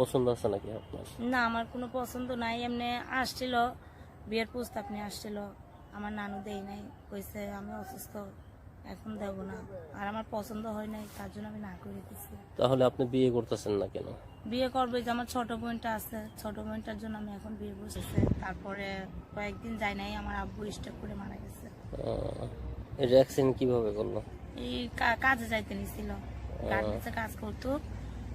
পছন্দ আছে নাকি আপনার? না আমার কোনো পছন্দ নাই। এমনি আসছিল বিয়ের প্রস্তাব নিয়ে আসছিল। আমার নানু দেই নাই। কইছে আমি অসুস্থ এখন দেব না। আর আমার পছন্দ হয় নাই তার জন্য আমি না করে দিচ্ছি তাহলে আপনি বিয়ে করতেছেন না কেন? বিয়ে করব যে আমার ছোট বোনটা আছে। ছোট বোনটার জন্য আমি এখন বিয়ে বসেছে। তারপরে কয়েকদিন যায় নাই আমার আব্বু স্টক করে মারা গেছে। এটা অ্যাক্সিডেন্ট কীভাবে করল? এই কাজে যাইতে নিছিল। গার্মেন্টসে কাজ করতো।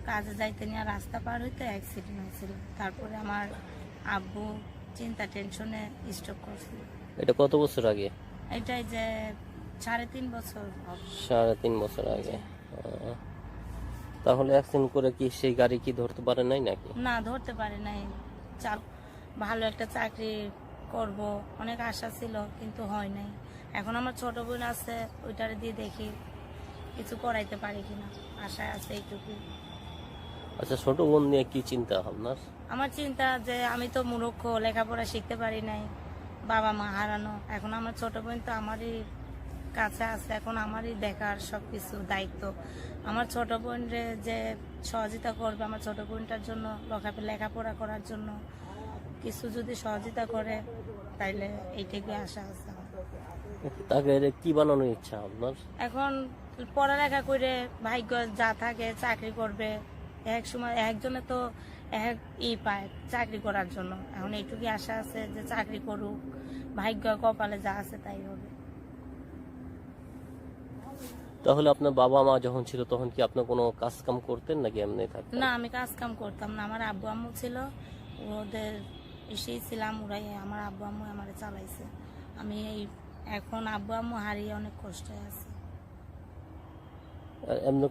কাজে যাইতে নিয়ে রাস্তা পার হইতে অ্যাক্সিডেন্ট হয়েছিল। তারপরে আমার আব্বু চিন্তা টেনশনে স্ট্রোক করছিল। এটা কত বছর আগে? এটাই যে সাড়ে তিন বছর সাড়ে তিন বছর আগে। তাহলে অ্যাক্সিডেন্ট করে কি সেই গাড়ি কি ধরতে পারে নাই নাকি? না ধরতে পারে নাই। চাল ভালো একটা চাকরি করব অনেক আশা ছিল কিন্তু হয় নাই। এখন আমার ছোট বোন আছে ওইটারে দিয়ে দেখি কিছু করাইতে পারি কিনা। আশায় আছে এইটুকুই। আচ্ছা ছোট বোন নিয়ে কি চিন্তা আপনার আমার চিন্তা যে আমি তো মূর্খ লেখাপড়া শিখতে পারি নাই বাবা মা হারানো। এখন আমার ছোট বোন তো আমারই কাছে আছে এখন আমারই দেখার সব কিছু দায়িত্ব। আমার ছোট বোনরে যে সহযোগিতা করবে আমার ছোট বোনটার জন্য লেখা- লেখাপড়া করার জন্য। কিছু যদি সহযোগিতা করে তাইলে এইটুকু আশা আছে তাকে কি বানানোর ইচ্ছা আপনার? এখন পড়ালেখা করে ভাগ্য যা থাকে চাকরি করবে এক সময় একজনে তো এক ই পায় চাকরি করার জন্য। এখন এইটুকুই আশা আছে যে চাকরি করুক ভাগ্য কপালে যা আছে তাই হবে। তাহলে আপনার বাবা মা যখন ছিল তখন কি আপনি কোনো কাজ কাম করতেন নাকি এমনি থাকতেন? না আমি কাজ কাম করতাম না। আমার আব্বু আম্মু ছিল ওদের এসেই ছিলাম ওরাই আমার আব্বু আম্মু আমার চালাইছে। আমি এই এখন আব্বু আম্মু হারিয়ে অনেক কষ্টে আছি। এমনি